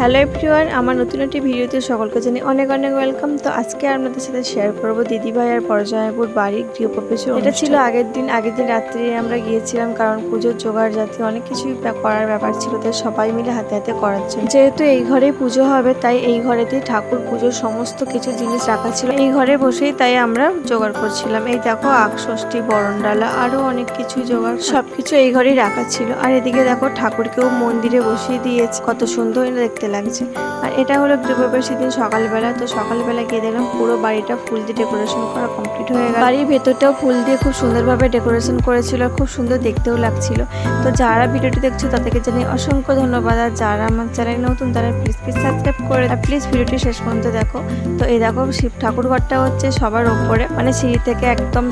Hello everyone আমার নতুন একটি ভিডিওতে সকলকে জানি অনেক অনেক ওয়েলকাম। তো আজকে আপনাদের সাথে শেয়ার করব দিদিভাই আর পরজয়পুর বাড়ির গৃহপ্রবেশের এটা ছিল আগের দিন আগের দিন রাত্রে আমরা গিয়েছিলাম কারণ পুজোর জোগাড় জাতীয় অনেক কিছুই করার ব্যাপার ছিল তাই সবাই মিলে হাতে হাতে করার জন্য। যেহেতু এই ঘরেই পুজো হবে তাই এই ঘরেতেই ঠাকুর পুজোর সমস্ত কিছু জিনিস রাখা ছিল। এই ঘরে বসেই তাই আমরা জোগাড় করছিলাম। এই দেখো আখষষ্ঠী বরণডালা আরও অনেক কিছু জোগাড় সবকিছু এই ঘরেই রাখা ছিল। আর এদিকে দেখো ঠাকুরকেও মন্দিরে বসিয়ে দিয়েছে। কত সুন্দর দেখতে লাগছে। আর এটা হলো গৃহপ্রবেশের দিন সকালবেলা তো সকালবেলা গিয়ে দেখলাম পুরো বাড়িটা ফুল দিয়ে ডেকোরেশন করা কমপ্লিট হয়ে গেল। বাড়ির ভেতরটাও ফুল দিয়ে খুব সুন্দরভাবে ডেকোরেশন করেছিল খুব সুন্দর দেখতেও লাগছিল। তো যারা ভিডিওটি দেখছ তাদেরকে জানি অসংখ্য ধন্যবাদ। আর যারা আমার চ্যানেল নতুন তারা প্লিজ প্লিজ সাবস্ক্রাইব করে আর প্লিজ ভিডিওটি শেষ পর্যন্ত দেখো। তো এই দেখো শিব ঠাকুর ঘরটা হচ্ছে সবার ওপরে মানে সিঁড়ি থেকে একদম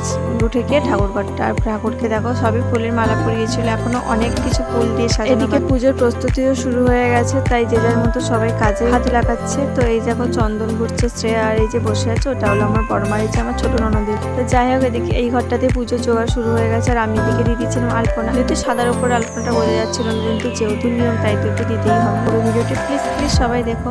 উঠে গিয়ে ঠাকুর ঘরটা আর ঠাকুরকে দেখো সবই ফুলের মালা পরিয়েছিল এখনও অনেক কিছু ফুল দিয়ে সাজানো এদিকে পুজোর প্রস্তুতিও শুরু হয়ে গেছে তাই যে যার মতো সবাই কাজে হাত লাগাচ্ছে। তো এই দেখো চন্দন ঘুরছে, শ্রেয়া আর এই যে বসে আছে, ওটা হলো আমার বড় মার আমার ছোট ননদের। তো যাই হোক, এদিকে এই ঘরটাতে পুজো জোগাড় শুরু হয়ে গেছে আর আমি এদিকে দিয়ে দিচ্ছিলাম আলপনা। যেহেতু সাদার উপর আলপনাটা বোঝা যাচ্ছিল কিন্তু যেহেতু নিয়ম, তাই তো একটু দিতেই হবে। পুরো ভিডিওটি প্লিজ প্লিজ সবাই দেখো।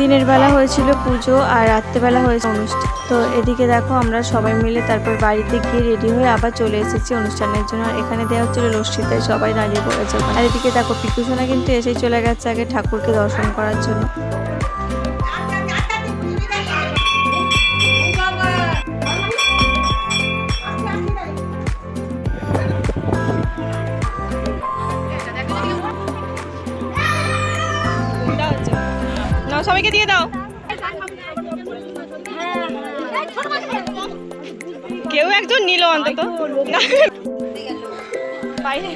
দিনের বেলা হয়েছিল পুজো আর রাত্রেবেলা হয়েছে অনুষ্ঠান। তো এদিকে দেখো আমরা সবাই মিলে তারপর বাড়িতে গিয়ে রেডি হয়ে আবার চলে এসেছি অনুষ্ঠানের জন্য। আর এখানে দেওয়া হচ্ছিল লস্যিতে সবাই দাঁড়িয়ে পড়েছে। আর এদিকে দেখো পিকুসোনা কিন্তু এসেই চলে গেছে আগে ঠাকুরকে দর্শন করার জন্য। সবাইকে দিয়ে দাও। কেউ একজন নিল অন্তত। বাইরে।